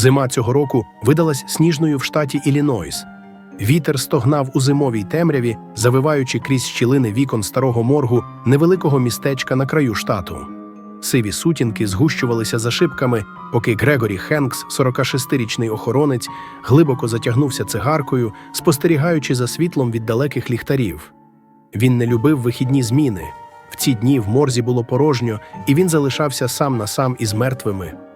Зима цього року видалась сніжною в штаті Іллінойс. Вітер стогнав у зимовій темряві, завиваючи крізь щілини вікон старого моргу невеликого містечка на краю штату. Сиві сутінки згущувалися за шибками, поки Грегорі Хенкс, 46-річний охоронець, глибоко затягнувся цигаркою, спостерігаючи за світлом від далеких ліхтарів. Він не любив вихідні зміни. В ці дні в морзі було порожньо, і він залишався сам на сам із мертвими.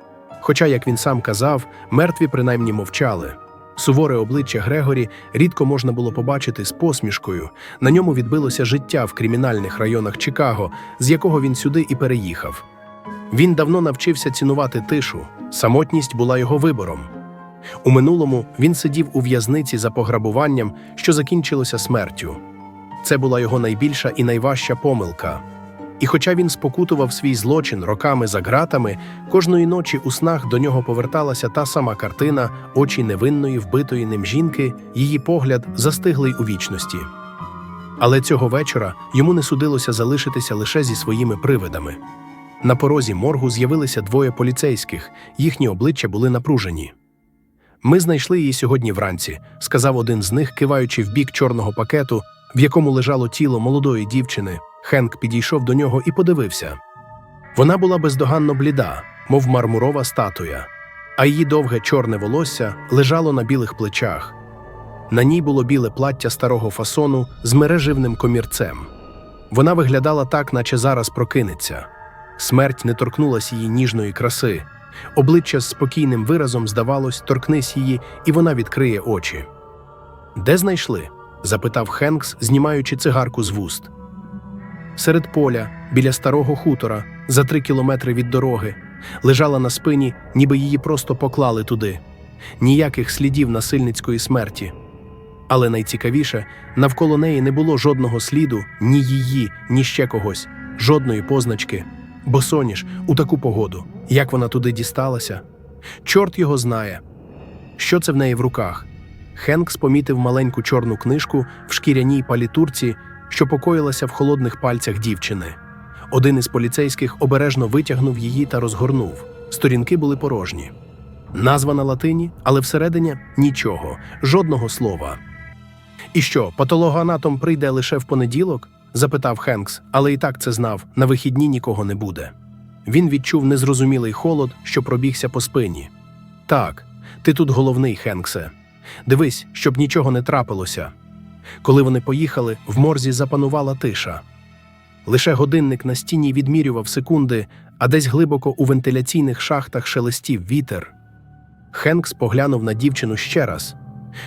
Хоча, як він сам казав, мертві принаймні мовчали. Суворе обличчя Грегорі рідко можна було побачити з посмішкою. На ньому відбилося життя в кримінальних районах Чикаго, з якого він сюди і переїхав. Він давно навчився цінувати тишу, самотність була його вибором. У минулому він сидів у в'язниці за пограбуванням, що закінчилося смертю. Це була його найбільша і найважча помилка. І хоча він спокутував свій злочин роками за ґратами, кожної ночі у снах до нього поверталася та сама картина очі невинної вбитої ним жінки, її погляд застиглий у вічності. Але цього вечора йому не судилося залишитися лише зі своїми привидами. На порозі моргу з'явилися двоє поліцейських, їхні обличчя були напружені. Ми знайшли її сьогодні вранці, сказав один з них, киваючи в бік чорного пакету, в якому лежало тіло молодої дівчини. Хенк підійшов до нього і подивився. Вона була бездоганно бліда, мов мармурова статуя, а її довге чорне волосся лежало на білих плечах. На ній було біле плаття старого фасону з мереживним комірцем. Вона виглядала так, наче зараз прокинеться. Смерть не торкнулась її ніжної краси. Обличчя з спокійним виразом, здавалось, торкнись її, і вона відкриє очі. Де знайшли? запитав Хенкс, знімаючи цигарку з вуст. Серед поля, біля старого хутора, за три кілометри від дороги, лежала на спині, ніби її просто поклали туди. Ніяких слідів насильницької смерті. Але найцікавіше, навколо неї не було жодного сліду, ні її, ні ще когось, жодної позначки. Бо соніш, у таку погоду, як вона туди дісталася? Чорт його знає. Що це в неї в руках? Хенкс помітив маленьку чорну книжку в шкіряній палітурці, що покоїлася в холодних пальцях дівчини. Один із поліцейських обережно витягнув її та розгорнув. Сторінки були порожні. Назва на латині, але всередині нічого, жодного слова. І що, патологоанатом прийде лише в понеділок? запитав Хенкс, але і так це знав на вихідні нікого не буде. Він відчув незрозумілий холод, що пробігся по спині. Так, ти тут головний, Хенксе. Дивись, щоб нічого не трапилося. Коли вони поїхали, в морзі запанувала тиша. Лише годинник на стіні відмірював секунди, а десь глибоко у вентиляційних шахтах шелестів вітер. Хенкс поглянув на дівчину ще раз.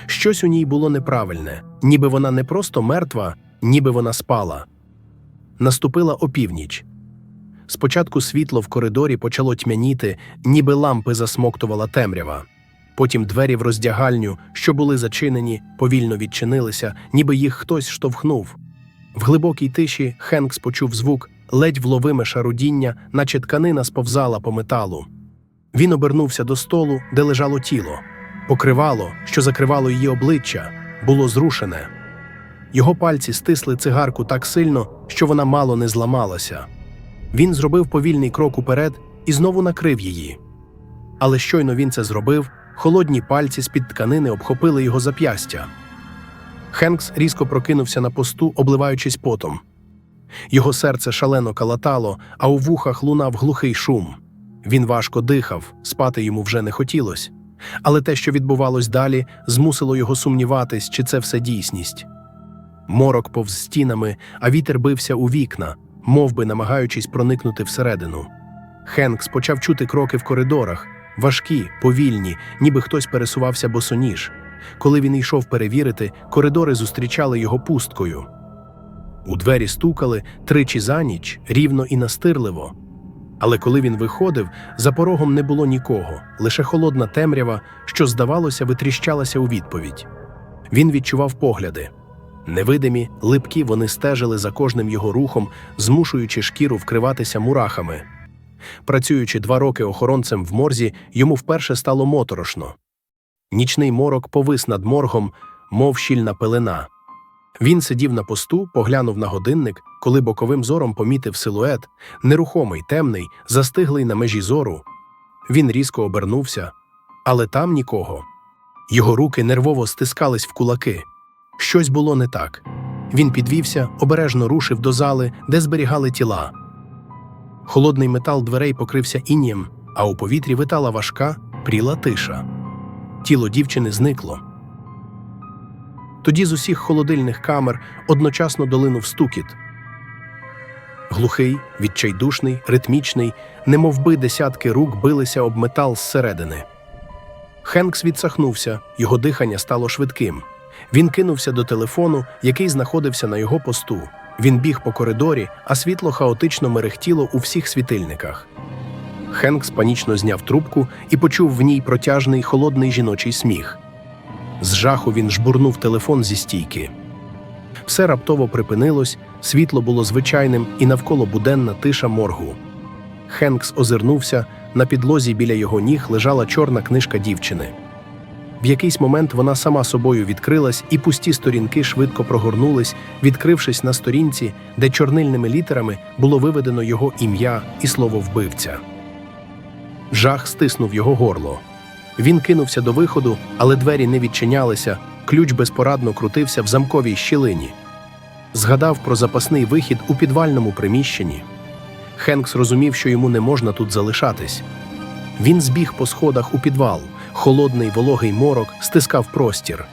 Щось у ній було неправильне, ніби вона не просто мертва, ніби вона спала. Наступила опівніч. Спочатку світло в коридорі почало тьмяніти, ніби лампи засмоктувала темрява. Потім двері в роздягальню, що були зачинені, повільно відчинилися, ніби їх хтось штовхнув. В глибокій тиші Хенкс почув звук, ледь вловиме шарудіння, наче тканина сповзала по металу. Він обернувся до столу, де лежало тіло. Покривало, що закривало її обличчя, було зрушене. Його пальці стисли цигарку так сильно, що вона мало не зламалася. Він зробив повільний крок уперед і знову накрив її. Але щойно він це зробив, холодні пальці з-під тканини обхопили його зап'ястя. Хенкс різко прокинувся на посту, обливаючись потом. Його серце шалено калатало, а у вухах лунав глухий шум. Він важко дихав, спати йому вже не хотілось. Але те, що відбувалось далі, змусило його сумніватись, чи це все дійсність. Морок повз стінами, а вітер бився у вікна, мов би намагаючись проникнути всередину. Хенкс почав чути кроки в коридорах, важкі, повільні, ніби хтось пересувався босоніж. Коли він йшов перевірити, коридори зустрічали його пусткою. У двері стукали тричі за ніч, рівно і настирливо. Але коли він виходив, за порогом не було нікого, лише холодна темрява, що, здавалося, витріщалася у відповідь. Він відчував погляди. Невидимі, липкі вони стежили за кожним його рухом, змушуючи шкіру вкриватися мурахами. Працюючи два роки охоронцем в морзі, йому вперше стало моторошно. Нічний морок повис над моргом, мов щільна пелена. Він сидів на посту, поглянув на годинник, коли боковим зором помітив силует, нерухомий, темний, застиглий на межі зору. Він різко обернувся, Але там нікого. Його руки нервово стискались в кулаки. Щось було не так. Він підвівся, обережно рушив до зали, де зберігали тіла. Холодний метал дверей покрився іннієм, а у повітрі витала важка, пріла тиша. Тіло дівчини зникло. Тоді з усіх холодильних камер одночасно долинув стукіт. Глухий, відчайдушний, ритмічний, немовби десятки рук билися об метал зсередини. Хенкс відсахнувся, його дихання стало швидким. Він кинувся до телефону, який знаходився на його посту. Він біг по коридорі, а світло хаотично мерехтіло у всіх світильниках. Хенкс панічно зняв трубку і почув в ній протяжний холодний жіночий сміх. З жаху він жбурнув телефон зі стійки. Все раптово припинилось, світло було звичайним і навколо буденна тиша моргу. Хенкс озирнувся, на підлозі біля його ніг лежала чорна книжка дівчини. В якийсь момент вона сама собою відкрилась, і пусті сторінки швидко прогорнулись, відкрившись на сторінці, де чорнильними літерами було виведено його ім'я і слово вбивця. Жах стиснув його горло. Він кинувся до виходу, але двері не відчинялися, ключ безпорадно крутився в замковій щілині. Згадав про запасний вихід у підвальному приміщенні. Хенкс розумів, що йому не можна тут залишатись. Він збіг по сходах у підвал. Холодний вологий морок стискав простір.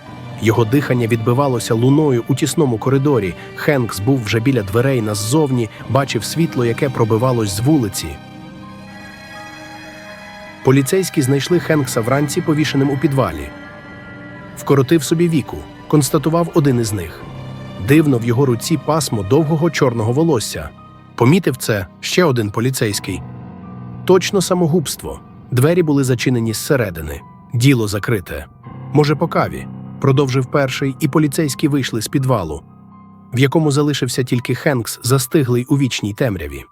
Його дихання відбивалося луною у тісному коридорі. Хенкс був вже біля дверей наззовні, бачив світло, яке пробивалось з вулиці. Поліцейські знайшли Хенкса вранці повішеним у підвалі. Вкоротив собі віку, констатував один із них. Дивно в його руці пасмо довгого чорного волосся. Помітив це ще один поліцейський. Точно самогубство. Двері були зачинені зсередини. Діло закрите. Може, по каві. Продовжив перший, і поліцейські вийшли з підвалу, в якому залишився тільки Хенкс, застиглий у вічній темряві.